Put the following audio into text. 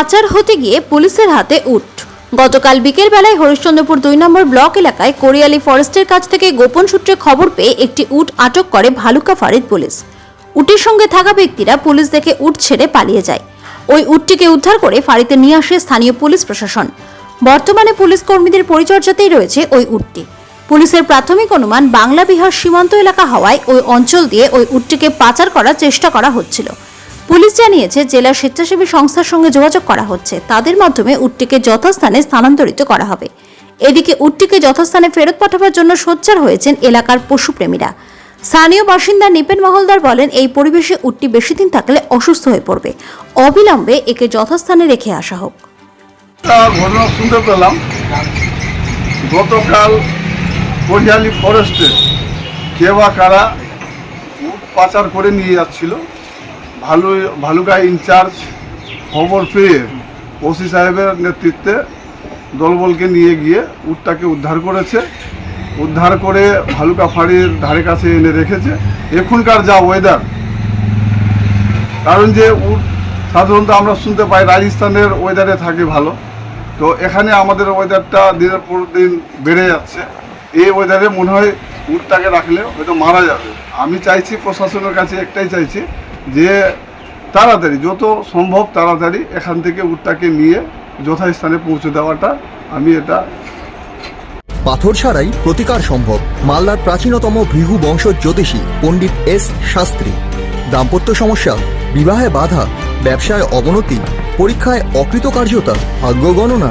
পাচার হতে গিয়ে পুলিশের হাতে উট। গতকাল বিকেল বেলায় হরিশ্চন্দ্রপুর দুই নম্বর ব্লক এলাকায় কোরিয়ালি ফরেস্টের কাছ থেকে গোপন সূত্রে খবর পেয়ে একটি উট আটক করে ভালুকা ফাঁড়ির পুলিশ। উটের সঙ্গে থাকা ব্যক্তিরা পুলিশ দেখে উট ছেড়ে পালিয়ে যায়। ওই উটটিকে উদ্ধার করে ফাঁড়িতে নিয়ে আসে স্থানীয় পুলিশ প্রশাসন। বর্তমানে পুলিশ কর্মীদের পরিচর্যাতেই রয়েছে ওই উটটি। পুলিশের প্রাথমিক অনুমান, বাংলা বিহার সীমান্ত এলাকা হওয়ায় ওই অঞ্চল দিয়ে ওই উটটিকে পাচার করার চেষ্টা করা হচ্ছিল। পুলিশ জানিয়েছে জেলার স্বেচ্ছাসেবী সংস্থার সঙ্গে যোগাযোগ করা হচ্ছে। তাদের মাধ্যমে উটটিকে যথাস্থানে স্থানান্তরিত করা হবে। এদিকে উটটিকে যথাস্থানে ফেরত পাঠাবার জন্য সোচ্চার হয়েছেন এলাকার পশুপ্রেমীরা। স্থানীয় বাসিন্দা নিপেন মহলদার বলেন, এই পরিবেশে উটটি বেশি দিন থাকলে অসুস্থ হয়ে পড়বে। অবিলম্বে একে যথাস্থানে রেখে আসা হোক। ঘটনা শুনতে পেলাম। গতকাল ফরেস্টে কে বা কারা পাচার করে নিয়ে যাচ্ছিল ভালু, ভালুকা ইনচার্জ খবর পেয়ে ওসি সাহেবের নেতৃত্বে দলবলকে নিয়ে গিয়ে উটটাকে উদ্ধার করেছে। উদ্ধার করে ভালুকা ফাঁড়ির ধারে কাছে এনে রেখেছে। এখনকার যা ওয়েদার কারণ যে উট সাধারণত আমরা শুনতে পাই রাজস্থানের ওয়েদারে থাকে ভালো। তো এখানে আমাদের ওয়েদারটা দিনের পর দিন বেড়ে যাচ্ছে। এই ওয়েদারে মনে হয় উটটাকে রাখলে হয়তো মারা যাবে। আমি চাইছি প্রশাসনের কাছে একটাই চাইছি যে তাড়াতাড়ি, যত সম্ভব তাড়াতাড়ি এখান থেকে উটটাকে নিয়ে যথাস্থানে পৌঁছে দেওয়াটা আমি এটা পাথর ছাড়াই প্রতিকার সম্ভব। মালদার প্রাচীনতম ভৃহু বংশ জ্যোতিষী পণ্ডিত এস শাস্ত্রী। দাম্পত্য সমস্যা, বিবাহে বাধা, ব্যবসায় অবনতি, পরীক্ষায় অকৃতকার্যতা, ভাগ্য গণনা